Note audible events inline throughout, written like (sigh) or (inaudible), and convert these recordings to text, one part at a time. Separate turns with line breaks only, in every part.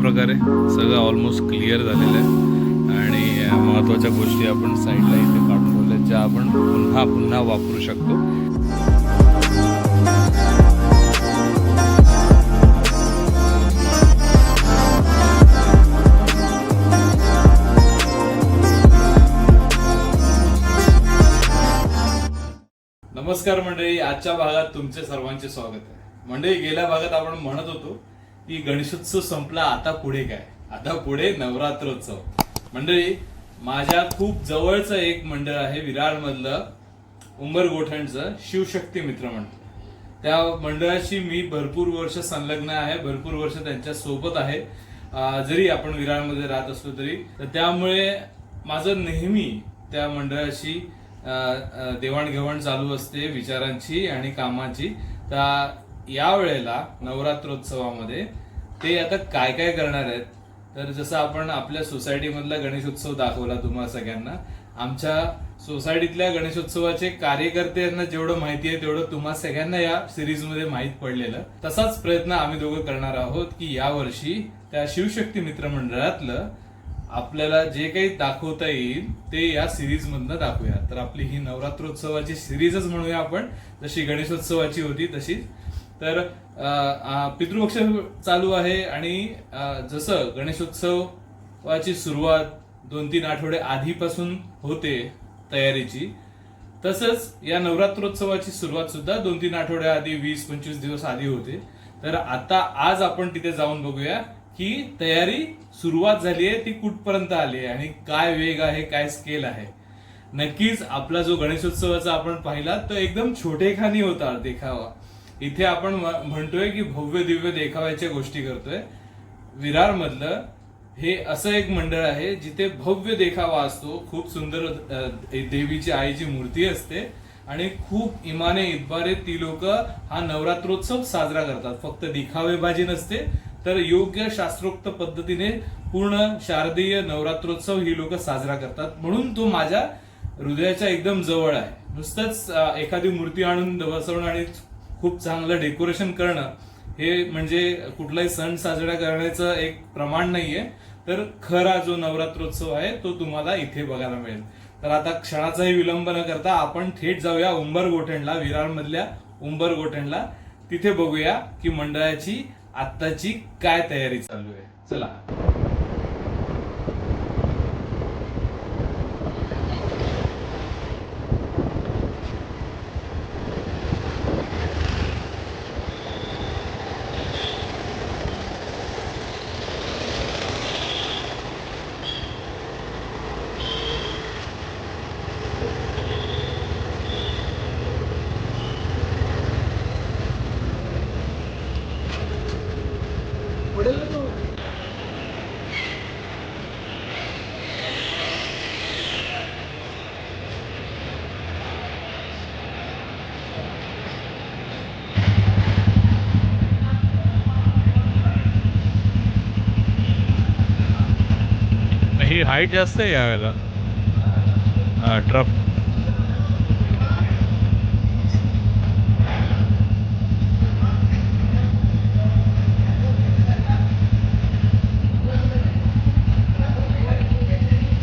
प्रकारे सगळं almost clear झालेलं आहे. आणि महत्त्वाच्या गोष्टी आपण साईडला इथे काढून ठेवल्या ज्या आपण पुन्हा पुन्हा वापरू शकतो. नमस्कार मंडळी आजच्या भागात तुमचे सर्वांचे स्वागत आहे. मंडळी गेल्या भागात आपण म्हणत होतो की गणेशोत्सव संपला आता पुढे काय? आता पुढे नवरात्रोत्सव. मंडळी माझ्या खूप जवळचं एक मंडळ आहे विरार मधलं उंबरगोठणचं शिवशक्ती मित्र मंडळ. त्या मंडळाशी मी भरपूर वर्ष संलग्न आहे भरपूर वर्ष त्यांच्यासोबत आहे. जरी आपण विरारमध्ये राहत असलो तरी तर त्यामुळे माझं नेहमी त्या मंडळाशी देवाणघेवाण चालू असते विचारांची आणि कामाची. तर या वेळेला नवरात्रोत्सवामध्ये ते आता काय काय करणार आहेत? तर जसं आपण आपल्या सोसायटीमधला गणेशोत्सव दाखवला तुम्हाला सगळ्यांना आमच्या सोसायटीतल्या गणेशोत्सवाचे कार्यकर्ते यांना जेवढं माहिती आहे तेवढं तुम्हा सगळ्यांना या सिरीजमध्ये माहीत पडलेलं. तसाच प्रयत्न आम्ही दोघं करणार आहोत की या वर्षी त्या शिवशक्ती मित्र मंडळातलं आपल्याला जे काही दाखवता येईल ते या सिरीज मधनं दाखवूया. तर आपली ही नवरात्रोत्सवाची सिरीजच म्हणूया आपण. जशी गणेशोत्सवाची होती तशीच तर पितृपक्ष चालू आहे आणि जसं गणेशोत्सवाची सुरुवात दोन तीन आठवडे आधीपासून होते तयारीची तसंच या नवरात्रोत्सवाची सुरुवात सुद्धा दोन तीन आठवड्या आधी वीस पंचवीस दिवस आधी होते. तर आता आज आपण तिथे जाऊन बघूया की तयारी सुरुवात झाली आहे ती कुठपर्यंत आली आहे आणि काय वेग आहे काय स्केल आहे. नक्कीच आपला जो गणेशोत्सवाचा आपण पाहिला तो एकदम छोटेखानी होता देखावा. इथे आपण म- म्हणतोय की भव्य दिव्य देखाव्याच्या गोष्टी करतोय. विरार मधलं हे असं एक मंडळ आहे जिथे भव्य देखावा असतो. खूप सुंदर देवीची आईची मूर्ती असते. आणि खूप इमाने इतबारे ती लोक हा नवरात्रोत्सव साजरा करतात. फक्त दिखावेबाजी नसते तर योग्य शास्त्रोक्त पद्धतीने पूर्ण शारदीय नवरात्रोत्सव ही लोक साजरा करतात. म्हणून तो माझ्या हृदयाच्या एकदम जवळ आहे. नुसतंच एखादी मूर्ती आणून बसवणं आणि खूप चांगलं डेकोरेशन करणं हे म्हणजे कुठलाही सण साजरा करण्याचं एक प्रमाण नाहीये. तर खरा जो नवरात्रोत्सव आहे तो तुम्हाला इथे बघायला मिळेल. तर आता क्षणाचाही विलंब न करता आपण थेट जाऊया उंबर गोठणला विरार मधल्या उंबर गोठणला. तिथे बघूया की मंडळाची आत्ताची काय तयारी चालू आहे. चला ही हाईट जास्त आहे यावेळेला. हा ट्रफ.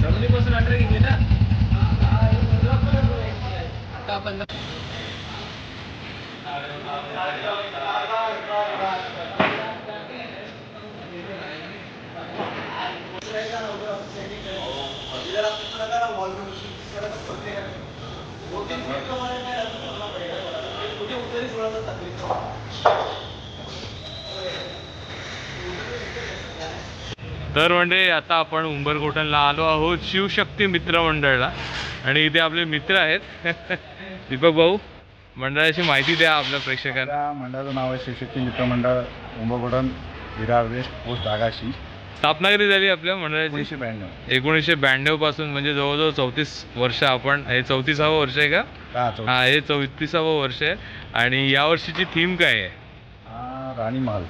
जमिनीपासून अंडर घेतली ना आता आपण
तर म्हणजे आता आपण उंबरकोटनला आलो आहोत शिवशक्ती मित्र मंडळला. आणि इथे आपले मित्र आहेत. (laughs) दीपक भाऊ मंडळाची माहिती द्या आपल्या प्रेक्षकांना.
मंडळाचं नाव आहे शिवशक्ती मित्र मंडळ उंबरकोटन विरार वेस्ट पोस्ट आगाशी
स्थापना कधी झाली आपल्या मंडळाची.
एकोणीसशे ब्याण्णव.
एकोणीसशे ब्याण्णवपासून म्हणजे जवळजवळ चौतीस वर्ष आपण हे चौतीसावं वर्ष आहे का?
हा
हा हे चौतीसावं वर्ष आहे. आणि या वर्षीची थीम काय आहे?
हा राणी महल.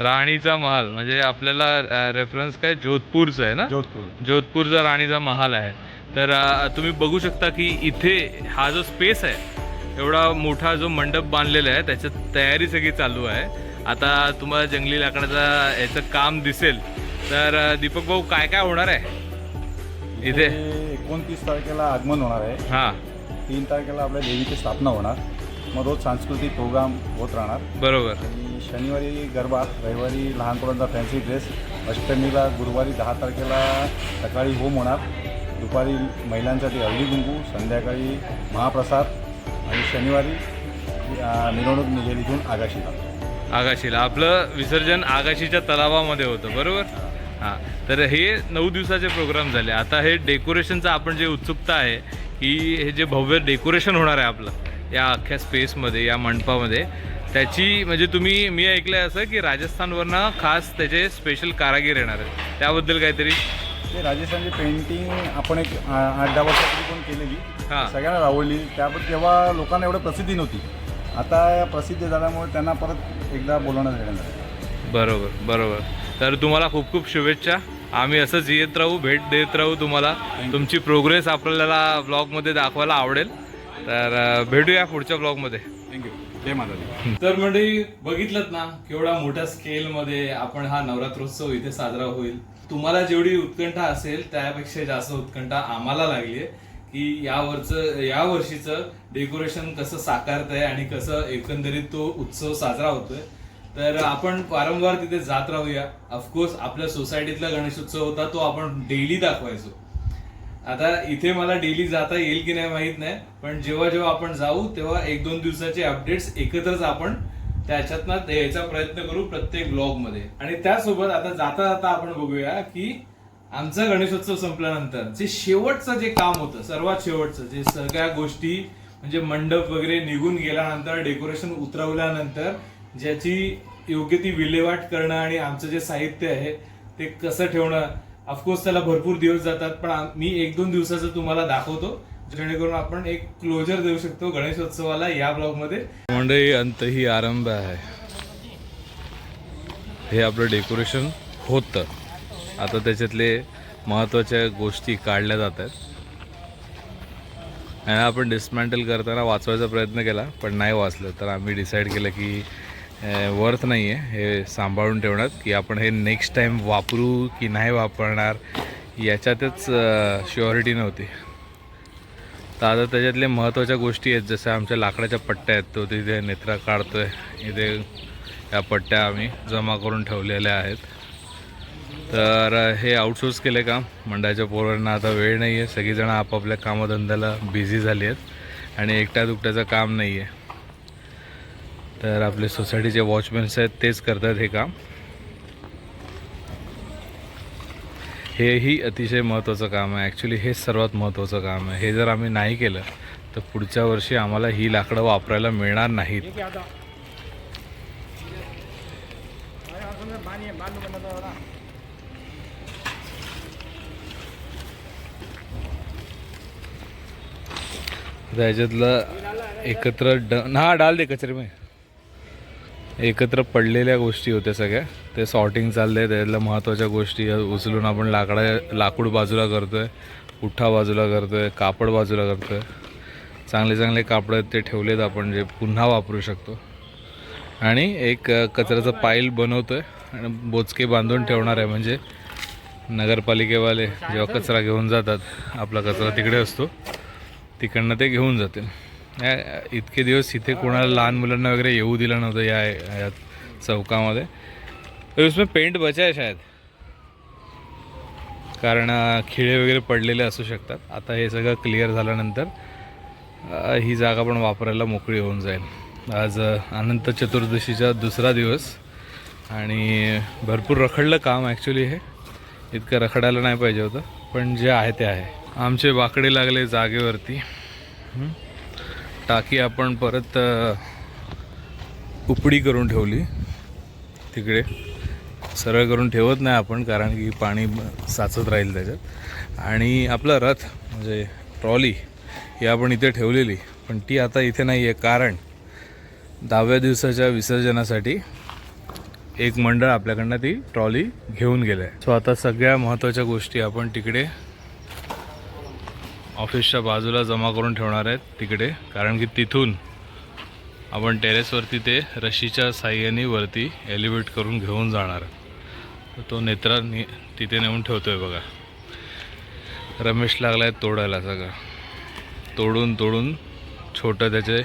राणीचा महाल म्हणजे आपल्याला रेफरन्स काय? जोधपूरचं आहे ना?
जोधपूर.
जोधपूरचा राणीचा महाल आहे. तर अ, तुम्ही बघू शकता की इथे हा जो स्पेस आहे एवढा मोठा जो मंडप बांधलेला आहे त्याच्यात तयारी सगळी चालू आहे. आता तुम्हाला जंगली लाकडाचा याचं काम दिसेल. तर दीपक भाऊ काय काय होणार आहे? इथे?
एकोणतीस तारखेला आगमन होणार आहे.
हां.
तीन तारखेला आपल्या देवीची स्थापना होणार. मग रोज सांस्कृतिक प्रोग्राम होत राहणार.
बरोबर.
आणि शनिवारी गरबा रविवारी लहान मुलांचा फॅन्सी ड्रेस अष्टमीला गुरुवारी दहा तारखेला सकाळी होम होणार. दुपारी महिलांसाठी हळदी कुंकू संध्याकाळी महाप्रसाद आणि शनिवारी मिरवणूक निघेल इथून आगाशीला.
आगाशीला. आपलं विसर्जन आगाशीच्या तलावामध्ये होतं बरोबर? हां. तर हे नऊ दिवसाचे प्रोग्राम झाले. आता हे डेकोरेशनचं आपण जे उत्सुकता आहे की हे जे भव्य डेकोरेशन होणार आहे आपलं या अख्ख्या स्पेसमध्ये या मंडपामध्ये त्याची म्हणजे तुम्ही मी ऐकलं आहे असं की राजस्थानवरनं खास त्याचे स्पेशल कारागीर येणार आहेत. त्याबद्दल काहीतरी?
ते राजस्थानची पेंटिंग आपण एक आठ दहा वर्षापूर्वी पण केलेली.
हां.
सगळ्यांना आवडली त्याबद्दल तेव्हा लोकांना एवढं प्रसिद्धी नव्हती. आता प्रसिद्धी झाल्यामुळे त्यांना परत एकदा बोलवण्यात येणार आहे.
बरोबर बरोबर. तर तुम्हाला खूप खूप शुभेच्छा. आम्ही असंच येत राहू भेट देत राहू तुम्हाला. तुमची प्रोग्रेस आपल्याला ब्लॉगमध्ये दाखवायला आवडेल. तर भेटूया पुढच्या ब्लॉगमध्ये
थँक्यू जय माता
तर मंडळी बघितलं ना केवढा मोठ्या स्केल मध्ये आपण हा नवरात्रोत्सव इथे साजरा होईल. तुम्हाला जेवढी उत्कंठा असेल त्यापेक्षा जास्त उत्कंठा आम्हाला लागली आहे की यावरचं या वर्षीचं डेकोरेशन कसं साकारत आहे आणि कसं एकंदरीत तो उत्सव साजरा होतोय. तर आपण वारंवार तिथे जात राहूया. ऑफकोर्स आपल्या सोसायटीतला गणेशोत्सव होता तो आपण डेली दाखवायचो. आता इथे मला डेली जाता येईल की नाही माहीत नाही पण जेव्हा जेव्हा आपण जाऊ तेव्हा एक दोन दिवसाचे अपडेट्स एकत्रच आपण त्याच्यातनं द्यायचा प्रयत्न करू प्रत्येक ब्लॉगमध्ये आणि त्यासोबत आता जाता जाता आपण बघूया की आमचा गणेशोत्सव संपल्यानंतर जे शेवटचं जे काम होतं सर्वात शेवटचं जे सगळ्या गोष्टी म्हणजे मंडप वगैरे निघून गेल्यानंतर डेकोरेशन उतरवल्यानंतर ज्याची योग्य ती विल्हेवाट करणं आणि आमचं जे साहित्य आहे ते कसं ठेवणं ऑफकोर्स त्याला भरपूर दिवस जातात पण मी एक दोन दिवसाचं तुम्हाला दाखवतो जेणेकरून आपण एक क्लोजर देऊ शकतो गणेशोत्सवाला या ब्लॉगमध्ये. मंडळी अंतही आरंभ आहे. हे आपलं डेकोरेशन होतं. आता त्याच्यातले महत्त्वाच्या गोष्टी काढल्या जात आहेत. आणि आपण डिस्मॅन्टल करताना वाचवायचा प्रयत्न केला पण नाही वाचलं. तर आम्ही डिसाईड केलं की वर्थ नाही आहे हे सांभाळून ठेवण्यात की आपण हे नेक्स्ट टाईम वापरू की नाही वापरणार याच्यातच शुअरिटी नव्हती. तर आता त्याच्यातले महत्त्वाच्या गोष्टी आहेत जसं आमच्या लाकडाच्या पट्ट्या आहेत तो तिथे नेत्रा काढतो आहे इथे या पट्ट्या आम्ही जमा करून ठेवलेल्या आहेत. तर हे आउटसोर्स केले काम मंडळाच्या पोरांना आता वेळ नाही आहे सगळीजणं आपापल्या कामधंद्याला बिझी झाली आहेत. आणि एकट्या दुकट्याचं काम नाही आहे तर आपले सोसायटीचे वॉचमॅन्स आहेत तेच करतात हे काम. हेही अतिशय महत्त्वाचं काम आहे. ॲक्च्युली हेच सर्वात महत्त्वाचं काम आहे. हे जर आम्ही नाही केलं तर पुढच्या वर्षी आम्हाला ही लाकडं वापरायला मिळणार नाहीत. याच्यातलं एकत्र ड हा डाल दे कचरे मी एकत्र पडलेल्या गोष्टी होत्या सगळ्या. ते सॉर्टिंग चाललंय त्यातल्या महत्त्वाच्या गोष्टी उचलून आपण लाकडा लाकूड बाजूला करतोय पुठ्ठा बाजूला करतोय कापड बाजूला करतोय. चांगले चांगले कापड आहेत ते ठेवलेत आपण जे पुन्हा वापरू शकतो. आणि एक कचऱ्याचं पाईल बनवतोय आणि बोचके बांधून ठेवणार आहे. म्हणजे नगरपालिकेवाले जेव्हा कचरा घेऊन जातात आपला कचरा तिकडे असतो तिकडनं ते घेऊन जातील. इतके दिवस इथे कोणाला लहान मुलांना वगैरे येऊ दिलं नव्हतं या या चौकामध्ये. उसमें पेंट बचा आहे शायद. कारण खिळे वगैरे पडलेले असू शकतात. आता हे सगळं क्लिअर झाल्यानंतर ही जागा पण वापरायला मोकळी होऊन जाईल. आज अनंत चतुर्दशीचा दुसरा दिवस आणि भरपूर रखडलं काम ॲक्च्युली हे. इतकं रखडायला नाही पाहिजे होतं. पण जे आहे ते आहे. आमचे वाकडे लागले जागेवरती. हं? टाकी आपण परत उपडी करून ठेवली. तिकडे सरळ करून ठेवत नाही आपण कारण की पाणी साचत राहील त्याच्यात. आणि आपला रथ म्हणजे ट्रॉली ही आपण इथे ठेवलेली. पण ती आता इथे नाही आहे कारण दहाव्या दिवसाच्या विसर्जनासाठी एक मंडळ आपल्याकडनं ती ट्रॉली घेऊन गेलं आहे सो आता सगळ्या महत्त्वाच्या गोष्टी आपण तिकडे ऑफिसच्या बाजूला जमा करून ठेवणार आहेत तिकडे. कारण की तिथून आपण टेरेसवरती ते रशीच्या साह्याने वरती एलिव्हेट करून घेऊन जाणार. तो नेत्रा नि तिथे नेऊन ठेवतो आहे बघा. रमेश लागला आहे तोडायला सगळं. तोडून तोडून छोटं त्याचे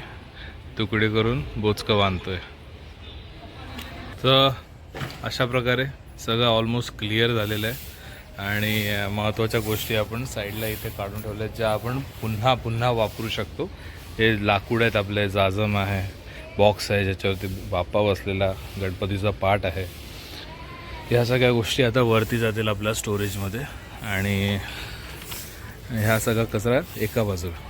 तुकडे करून बोचकं बांधतो आहे तर अशा प्रकारे सगळं ऑलमोस्ट क्लिअर झालेलं आहे. आणि महत्त्वाच्या गोष्टी आपण साईडला इथे काढून ठेवल्या आहेत, ज्या आपण पुन्हा पुन्हा वापरू शकतो. हे लाकूड आहेत आपले जाजम आहे बॉक्स आहे ज्याच्यावरती बाप्पा बसलेला गणपतीचा पाठ आहे. ह्या सगळ्या गोष्टी आता वरती जातील आपल्या स्टोरेजमध्ये आणि ह्या सगळा कचरा एका बाजूला.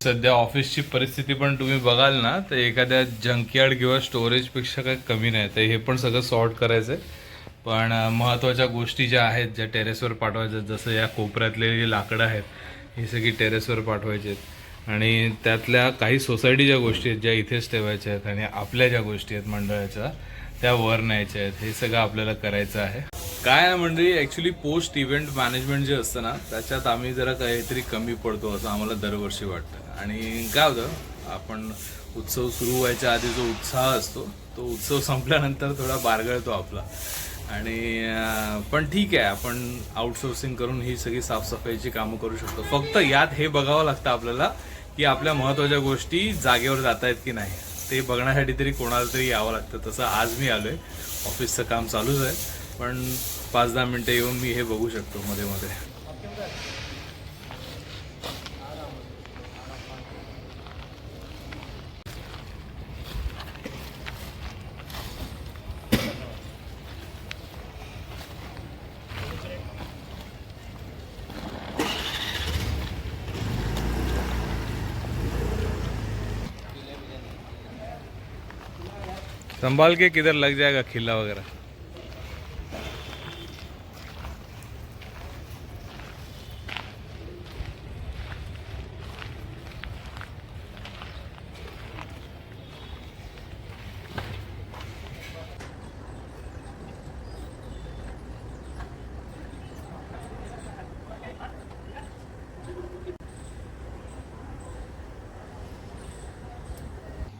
सध्या ऑफिसची परिस्थिती पण तुम्ही बघाल ना तर एखाद्या जंकयार्ड किंवा स्टोरेजपेक्षा काही कमी नाही. तर हे पण सगळं सॉर्ट करायचं आहे पण महत्त्वाच्या गोष्टी ज्या आहेत ज्या टेरेसवर पाठवायच्या जसं या कोपऱ्यातले लाकडं आहेत ही सगळी टेरेसवर पाठवायची आहेत आणि त्यातल्या काही सोसायटीच्या गोष्टी आहेत ज्या इथेच ठेवायच्या आहेत आणि आपल्या ज्या गोष्टी आहेत मंडळाच्या त्या वर न्यायच्या आहेत. हे सगळं आपल्याला करायचं आहे. काय आहे मंडळी ॲक्च्युली पोस्ट इव्हेंट मॅनेजमेंट जे असतं ना त्याच्यात आम्ही जरा काहीतरी कमी पडतो असं आम्हाला दरवर्षी वाटतं. आणि काय होतं आपण उत्सव सुरू व्हायच्या आधी जो उत्साह असतो तो उत्सव संपल्यानंतर थोडा बारगळतो आपला. आणि पण ठीक आहे आपण आउटसोर्सिंग करून ही सगळी साफसफाईची कामं करू शकतो. फक्त यात हे बघावं लागतं आपल्याला की आपल्या महत्त्वाच्या गोष्टी जागेवर जात आहेत की नाही. ते बघण्यासाठी तरी कोणाला तरी यावं लागतं. तसं आज मी आलो आहे ऑफिसचं काम चालूच आहे. पण पाच दहा मिनटं येऊन मी हे बघू शकतो मध्ये मध्ये. संभाल के किधर लग जाएगा, खिला वगैरह।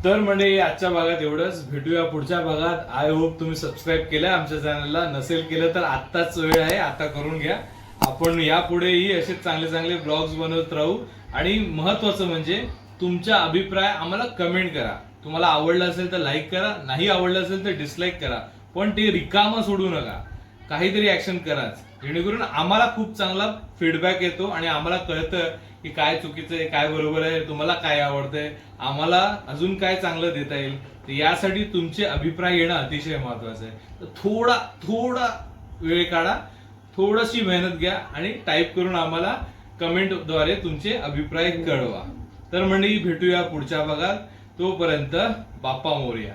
तर म्हणजे आजच्या भागात एवढंच. भेटूया पुढच्या भागात. आय होप तुम्ही सबस्क्राईब केलं आमच्या चॅनलला नसेल केलं तर आत्ताच वेळ आहे. आता करून घ्या. आपण यापुढेही असे चांगले चांगले ब्लॉग्स बनवत राहू. आणि महत्वाचं म्हणजे तुमचा अभिप्राय आम्हाला कमेंट करा. तुम्हाला आवडलं असेल तर लाईक करा. नाही आवडलं असेल तर डिसलाईक करा. पण ते रिकामा सोडू नका. काहीतरी ऍक्शन कराच. जेणेकरून आम्हाला खूप चांगला फीडबॅक येतो आणि आम्हाला कळतं की काय चुकीचं आहे काय बरोबर आहे तुम्हाला काय आवडतंय आम्हाला अजून काय चांगलं देता येईल. तर यासाठी तुमचे अभिप्राय येणं अतिशय महत्वाचं आहे. तर थोडा थोडा वेळ काढा थोडीशी मेहनत घ्या आणि टाईप करून आम्हाला कमेंटद्वारे तुमचे अभिप्राय कळवा. तर मंडळी भेटूया पुढच्या भागात. तोपर्यंत बाप्पा मोर्या.